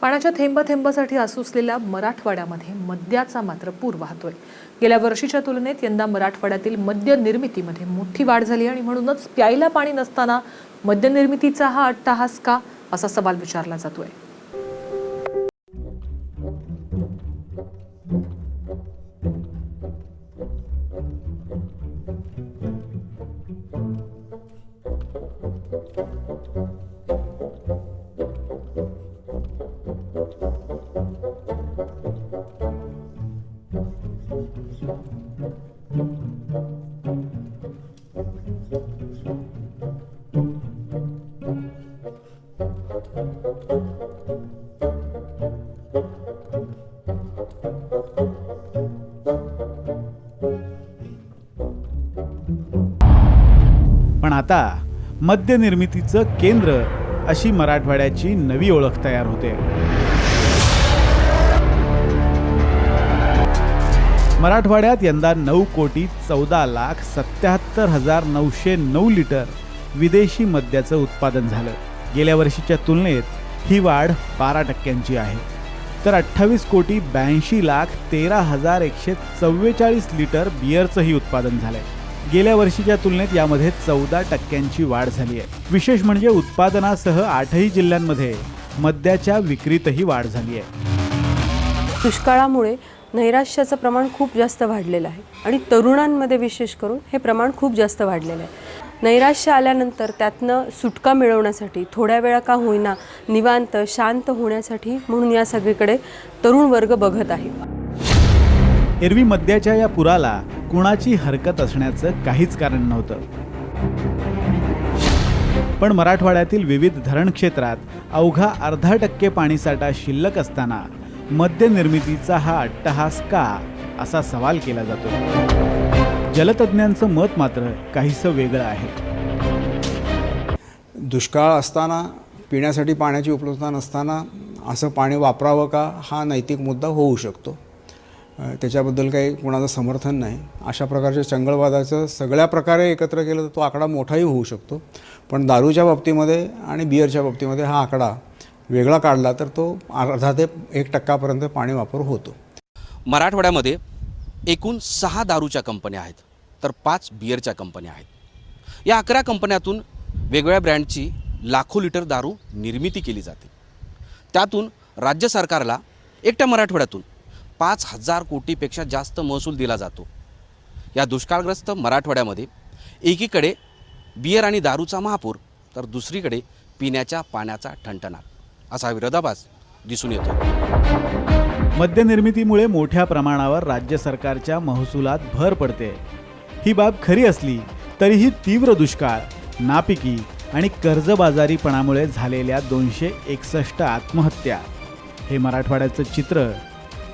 पाण्याच्या थेंब थेंबासाठी असुसलेल्या मराठवाड्यामध्ये मद्याचा मात्र पूर वाहतोय. गेल्या वर्षीच्या तुलनेत यंदा मराठवाड्यातील मद्य निर्मितीमध्ये मोठी वाढ झाली आणि म्हणूनच प्यायला पाणी नसताना मद्य निर्मितीचा हा अट्टाहास का? असा सवाल विचारला जातोय. पण आता मद्य निर्मितीचं केंद्र अशी मराठवाड्याची नवी ओळख तयार होते. मराठवाड्यात यंदा नऊ कोटी चौदा लाख सत्याहत्तर हजार नऊशे नऊ लिटर विदेशी मद्याचं उत्पादन झालं. गेल्या वर्षीच्या तुलनेत ही वाढ बारा टक्क्यांची आहे. तर अठ्ठावीस कोटी ब्याऐंशी लाख तेरा हजार एकशे चव्वेचाळीस लिटर बिअरचंही उत्पादन झालं आहे गेल्या वर्षीच्या तुलनेत यामध्ये चौदा टक्क्यांची वाढ झाली आहे. विशेष म्हणजे उत्पादनासह आठही जिल्ह्यांमध्ये मद्याच्या विक्रीतही वाढ झाली आहे. दुष्काळामुळे नैराश्याचं प्रमाण खूप जास्त वाढलेलं आहे आणि तरुणांमध्ये विशेष करून हे प्रमाण खूप जास्त वाढलेलं आहे. नैराश्य आल्यानंतर त्यातनं सुटका मिळवण्यासाठी थोड्या वेळा का होईना निवांत शांत होण्यासाठी म्हणून या सगळीकडे तरुण वर्ग बघत आहे. एरवी मद्याच्या या पुराला कुणाची हरकत असण्याचं काहीच कारण नव्हतं. पण मराठवाड्यातील विविध धरण क्षेत्रात अवघा अर्धा टक्के पाणीसाठा शिल्लक असताना मद्य निर्मितीचा हा अट्टहास का असा सवाल केला जातो. जलतज्ञांचं मत मात्र काहीसं वेगळं आहे. दुष्काळ असताना पिण्यासाठी पाण्याची उपलब्धता नसताना असं पाणी वापरावं का हा नैतिक मुद्दा होऊ शकतो. त्याच्याबद्दल काही कोणाचं समर्थन नाही. अशा प्रकारच्या चंगळवादाचं सगळ्या प्रकारे एकत्र केलं तर तो आकडा मोठाही होऊ शकतो. पण दारूच्या बाबतीमध्ये आणि बिअरच्या बाबतीमध्ये हा आकडा वेगळा काढला तर तो अर्धा ते एक टक्कापर्यंत पाणी वापर होतो. मराठवाड्यामध्ये एकूण सहा दारूच्या कंपन्या आहेत तर पाच बिअरच्या कंपन्या आहेत. या अकरा कंपन्यातून वेगवेगळ्या ब्रँडची लाखो लिटर दारू निर्मिती केली जाते. त्यातून राज्य सरकारला एकट्या मराठवाड्यातून पाच हजार कोटीपेक्षा जास्त महसूल दिला जातो. या दुष्काळग्रस्त मराठवाड्यामध्ये एकीकडे बियर आणि दारूचा महापूर तर दुसरीकडे पिण्याच्या पाण्याचा ठणठणाट. असा विरोधाभास दिसून येतो मद्यनिर्मितीमुळे मोठ्या प्रमाणावर राज्य सरकारच्या महसुलात भर पडते. ही बाब खरी असली तरीही तीव्र दुष्काळ नापिकी आणि कर्जबाजारीपणामुळे झालेल्या दोनशे एकसष्ट आत्महत्या हे मराठवाड्याचं चित्र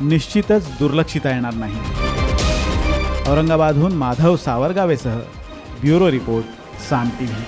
निश्चितच दुर्लक्षिता येणार नाही. औरंगाबादहून Madhav सावरगावेसह bureau report Saam T V